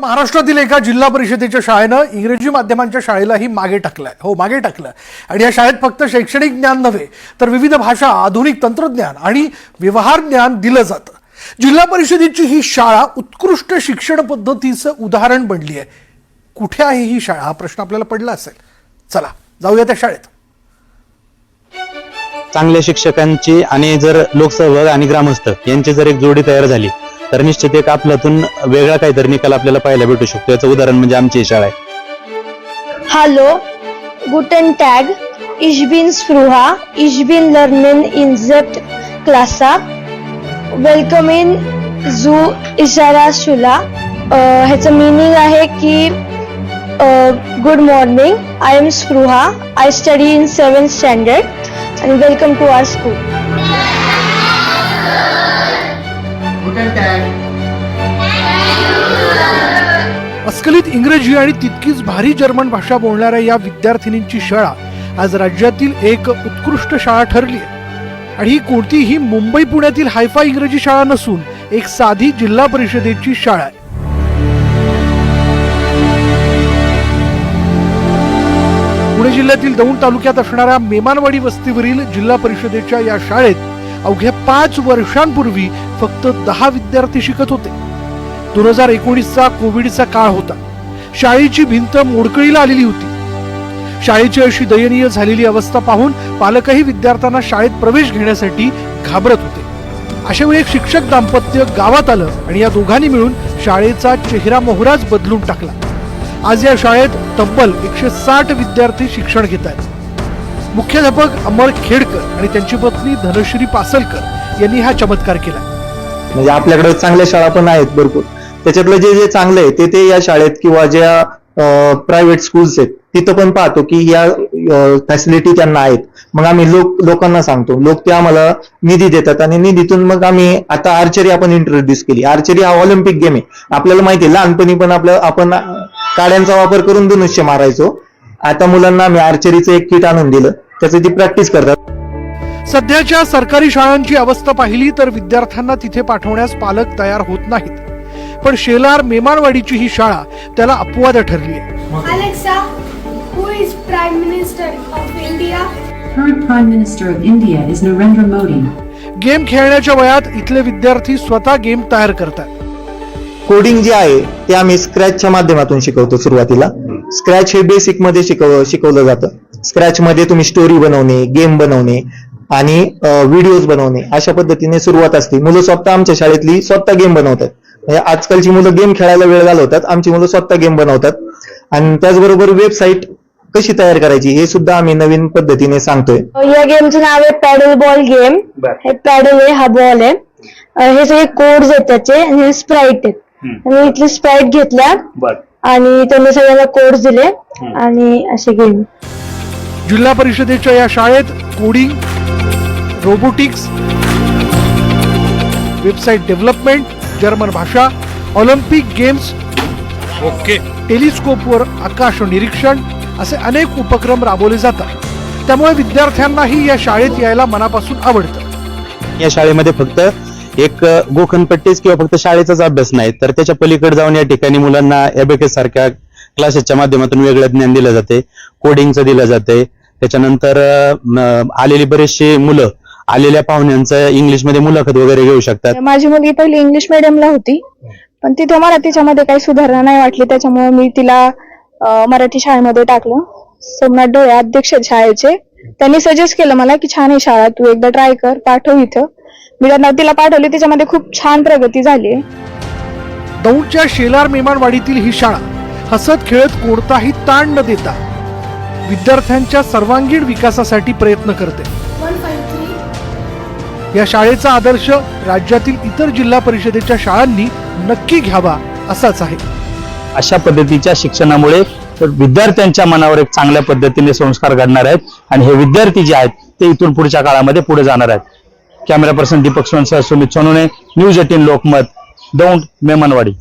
महाराष्ट्रातील एका जिल्हा परिषदेच्या शाळेनं इंग्रजी माध्यमांच्या शाळेलाही मागे टाकलंय. हो मागे टाकलं आणि या शाळेत फक्त शैक्षणिक ज्ञान नव्हे तर विविध भाषा आधुनिक तंत्रज्ञान आणि व्यवहार ज्ञान दिलं जातं. जिल्हा परिषदेची ही शाळा उत्कृष्ट शिक्षण पद्धतीचं उदाहरण बनली आहे. कुठे आहे ही शाळा हा प्रश्न आपल्याला पडला असेल. चला जाऊया त्या शाळेत. चांगल्या शिक्षकांची आणि जर लोकसहभाग आणि ग्रामस्थ यांची जर एक जोडी तयार झाली तर निश्चित एक आपल्यातून वेगळा काहीतरी निकाल आपल्याला पाहायला भेटू शकतो. याचं उदाहरण म्हणजे आमची शाळा आहे. हॅलो गुटन टॅग Ich bin Spruha. Ich bin lernen in इन Klasse. इशारा zu Ishara Shula. Uh, ह्याचं मिनिंग आहे की good morning I am Spruha I study in seven standard आणि वेलकम टू आर स्कूल अस्खलित इंग्रजी आणि तितकीच भारी जर्मन भाषा बोलणाऱ्या या विद्यार्थिनींची शाळा आज राज्यातील एक उत्कृष्ट शाळा ठरली आहे. आणि ही कोणतीही मुंबई पुण्यातील हायफाय इंग्रजी शाळा नसून एक साधी जिल्हा परिषदेची शाळा आहे. पुणे जिल्ह्यातील दौंड तालुक्यात असणाऱ्या मेमानवाडी वस्तीवरील जिल्हा परिषदेच्या या शाळेत अवघ्या पाच वर्षांपूर्वी फक्त दहा विद्यार्थी शिकत होते. दोन हजार एकोणीसचा कोविडचा काळ होता. शाळेची भिंत मोडकळीला आलेली होती. शाळेची अशी दयनीय झालेली अवस्था पाहून पालकही विद्यार्थ्यांना शाळेत प्रवेश घेण्यासाठी घाबरत होते. अशा वेळी एक शिक्षक दाम्पत्य गावात आलं आणि या दोघांनी मिळून शाळेचा चेहरा मोहराच बदलून टाकला. आज या शाळेत तब्बल एकशे साठ विद्यार्थी शिक्षण घेत आहेत. मुख्याध्यापक अमर खेडकर आणि त्यांची पत्नी धनश्री पासलकर यांनी हा चमत्कार केला. म्हणजे आपल्याकडे चांगल्या शाळा पण आहेत भरपूर. त्याच्यातलं जे जे चांगलं आहे ते ते या शाळेत किंवा ज्या प्रायव्हेट स्कूल्स आहेत तिथं पण पाहतो की या फॅसिलिटी त्यांना आहेत. मग आम्ही लोक लोकांना सांगतो. लोक ते आम्हाला निधी देतात आणि निधीतून मग आम्ही आता आर्चरी आपण इंट्रोड्यूस केली. आर्चरी हा ऑलिम्पिक गेम आहे. आपल्याला माहिती आहे लहानपणी पण आपलं आपण काड्यांचा वापर करून धनुष्य मारायचो. आता मुलांना आम्ही आर्चरीचं एक किट आणून दिलं. त्याची ती प्रॅक्टिस करतात. सध्याच्या सरकारी शाळांची अवस्था पाहिली तर विद्यार्थ्यांना तिथे पाठवण्यास पालक तयार होत नाहीत. पण शेलार मेमानवाडीची ही शाळा त्याला अपवाद ठरली आहे. गेम खेळण्याच्या वयात इथले विद्यार्थी स्वतः गेम तयार करतात. कोडिंग जे आहे ते आम्ही स्क्रॅचच्या माध्यमातून शिकवतो सुरुवातीला. स्क्रॅच हे बेसिकमध्ये शिकव शिकवलं जातं. स्क्रॅच मध्ये तुम्ही स्टोरी बनवणे गेम बनवणे आणि व्हिडिओज बनवणे अशा पद्धतीने सुरुवात असते. मुलं स्वतः आमच्या शाळेतली स्वतः गेम बनवतात. म्हणजे आजकालची मुलं गेम खेळायला वेळ घालवतात. आमची मुलं स्वतः गेम बनवतात. आणि त्याचबरोबर वेबसाईट कशी तयार करायची हे सुद्धा आम्ही नवीन पद्धतीने सांगतोय. या गेमचं नाव आहे पॅडल बॉल गेम हे पॅडल आहे हा बॉल आहे. हे सगळे कोड्स आहेत त्याचे आणि हे स्प्राईट आहेत. आणि इथले स्प्राईट घेतल्या आणि त्यांनी सगळ्यांना कोड्स दिले आणि असे गेम जिल्हा परिषदेच्या या शाळेत coding robotics website development German भाषा ऑलिम्पिक गेम्स ओके टेलिस्कोपवर आकाश निरीक्षण असे अनेक उपक्रम राबवले जातात. त्यामुळे विद्यार्थ्यांनाही या शाळेत यायला मनापासून आवडतं. या शाळेमध्ये फक्त एक गोखनपट्टीच किंवा फक्त शाळेचाच अभ्यास नाही तर त्याच्या पलीकडे जाऊन या ठिकाणी मुलांना एबेकेस सारख्या क्लासेसच्या माध्यमातून वेगळं ज्ञान दिलं जाते. कोडिंगचं दिलं जाते. त्याच्यानंतर आलेली बरेचशी मुलं आलेल्या पाहुण्यांचं इंग्लिशमध्ये मुलाखत वगैरे घेऊ शकतात. माझी मुलगी पहिली इंग्लिश मिडियमला होती पण तिथं मराठीच्या मध्ये काही सुधारणा नाही वाटली. त्याच्यामुळे मी तिला मराठी शाळेमध्ये टाकलं. सोमनाथ डोळे अध्यक्ष शाळेचे. त्यांनी सजेस्ट केलं मला की छान आहे शाळा तू एकदा ट्राय कर पाठव इथं. मी त्यांना तिला पाठवली. त्याच्यामध्ये खूप छान प्रगती झाली दौंडच्या शेलार मेमानवाडीतील ही शाळा हसत खेळत कोणताही ताण न देता विद्यार्थ्यांच्या सर्वांगीण विकासासाठी प्रयत्न करते. या शाळेचा आदर्श राज्यातील इतर जिल्हा परिषदेच्या शाळांनी नक्की घ्यावा असाच आहे. अशा पद्धतीच्या शिक्षणामुळे विद्यार्थ्यांच्या मनावर एक चांगल्या पद्धतीने संस्कार घडणार आहेत आणि हे विद्यार्थी जे आहेत ते इथून पुढच्या काळामध्ये पुढे जाणार आहेत. कॅमेरा पर्सन दीपक सोनसह सुमित सोनोने न्यूज एटीन लोकमत दौंड मेमनवाडी.